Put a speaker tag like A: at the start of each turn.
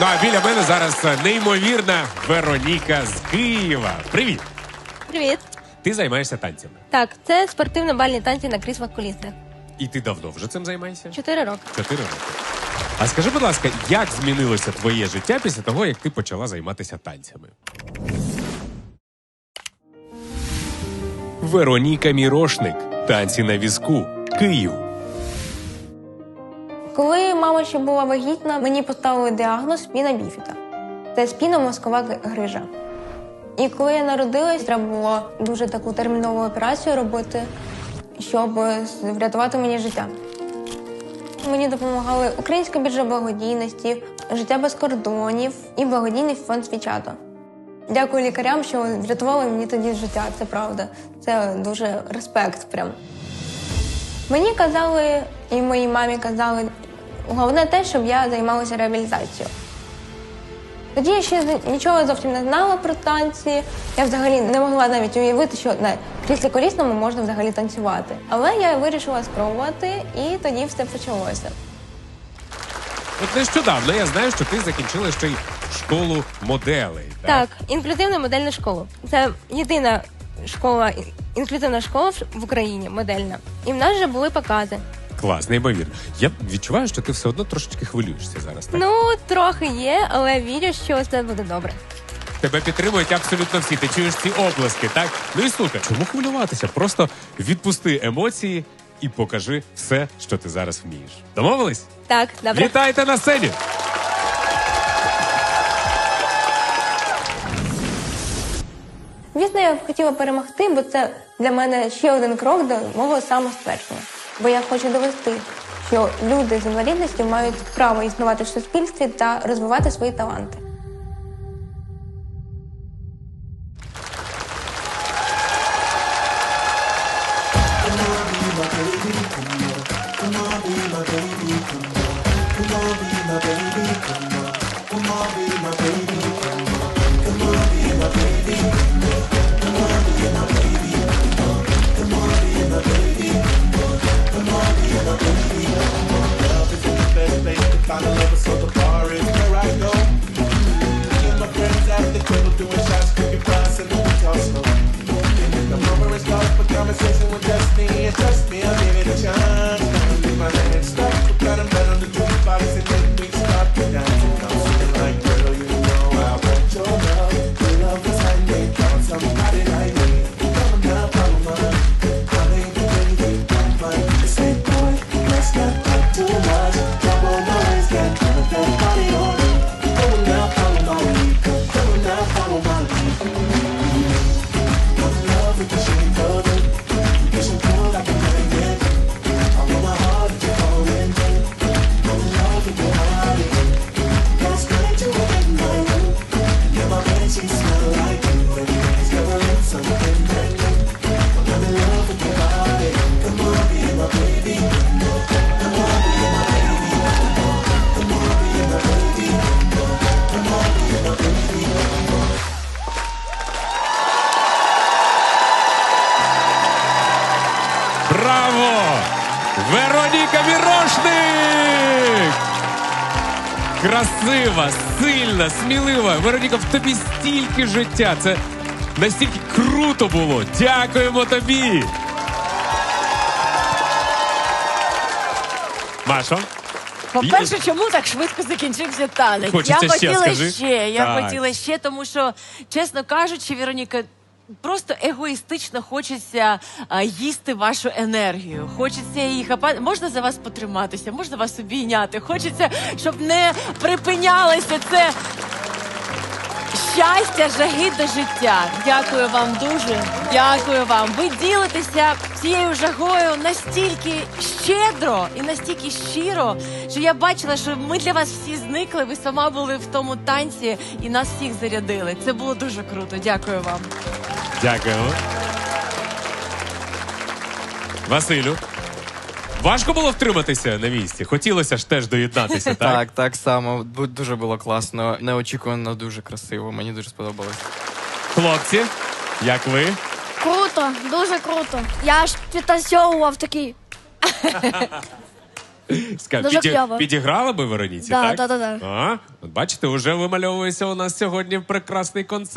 A: Ну а біля мене зараз неймовірна Вероніка з Києва. Привіт!
B: Привіт.
A: Ти займаєшся танцями.
B: Так, це спортивно-бальні танці на кріслах колісних.
A: І ти давно вже цим займаєшся?
B: Чотири роки.
A: Чотири роки. А скажи, будь ласка, як змінилося твоє життя після того, як ти почала займатися танцями? Вероніка Мірошник. Танці на візку. Київ.
B: Коли мама ще була вагітна, мені поставили діагноз спіна біфіда. Це спіномозкова грижа. І коли я народилась, треба було дуже таку термінову операцію робити, щоб врятувати мені життя. Мені допомагали Українська біржа благодійності, життя без кордонів і благодійний фонд свічата. Дякую лікарям, що врятували мені тоді життя. Це правда. Це дуже респект. Прям. Мені казали, і моїй мамі казали, головне те, щоб я займалася реабілітацією. Тоді я ще нічого зовсім не знала про танці. Я взагалі не могла навіть уявити, що на кріслі колісному можна взагалі танцювати. Але я вирішила спробувати, і тоді все почалося.
A: От нещодавно я знаю, що ти закінчила ще й школу моделей.
B: Так, інклюзивна модельна школа. Це єдина школа, інклюзивна школа в- в Україні, модельна. І в нас вже були покази.
A: Клас, неймовірно. Я відчуваю, що ти все одно трошечки хвилюєшся зараз. Так?
B: Ну, трохи є, але вірю, що все буде добре.
A: Тебе підтримують абсолютно всі. Ти чуєш ці оплески, так? Ну і слухай, чому хвилюватися? Просто відпусти емоції і покажи все, що ти зараз вмієш. Домовились?
B: Так, добре.
A: Вітайте на сцені!
B: Звісно, я б хотіла перемогти, бо це для мене ще один крок до мого самоствердження. Бо я хочу довести, що люди з інвалідністю мають право існувати в суспільстві та розвивати свої таланти.
A: Браво! Вероніка Мірошник! Красива, сильна, смілива. Вероніка, в тобі стільки життя. Це настільки круто було. Дякуємо тобі. Машо,
C: По-перше, чому так швидко закінчився танець?
A: Хочеться
C: я
A: ще,
C: хотіла
A: скажи.
C: ще. Я
A: Так.
C: хотіла ще, тому що, чесно кажучи, Вероніка. Просто егоїстично хочеться а, їсти вашу енергію. Хочеться її хапати. Можна за вас потриматися, можна вас обійняти. Хочеться, щоб не припинялося це щастя, жаги до життя. Дякую вам дуже. Дякую вам. Ви ділитеся цією жагою настільки щедро і настільки щиро, що я бачила, що ми для вас всі зникли. Ви сама були в тому танці і нас всіх зарядили. Це було дуже круто. Дякую вам.
A: Дякуємо. Василю. Важко було втриматися на місці. Хотілося ж теж доєднатися, так?
D: Так, так само. Бу- Дуже було класно. Неочікувано дуже красиво. Мені дуже сподобалось.
A: Хлопці, як ви?
E: Круто, дуже круто. Я аж підтанцьовував такий.
A: Ска-
E: Дуже кльово.
A: Підіграла би Вероніці,
E: Да,
A: так?
E: да, да, да.
A: А, от бачите, вже вимальовується у нас сьогодні прекрасний концерт.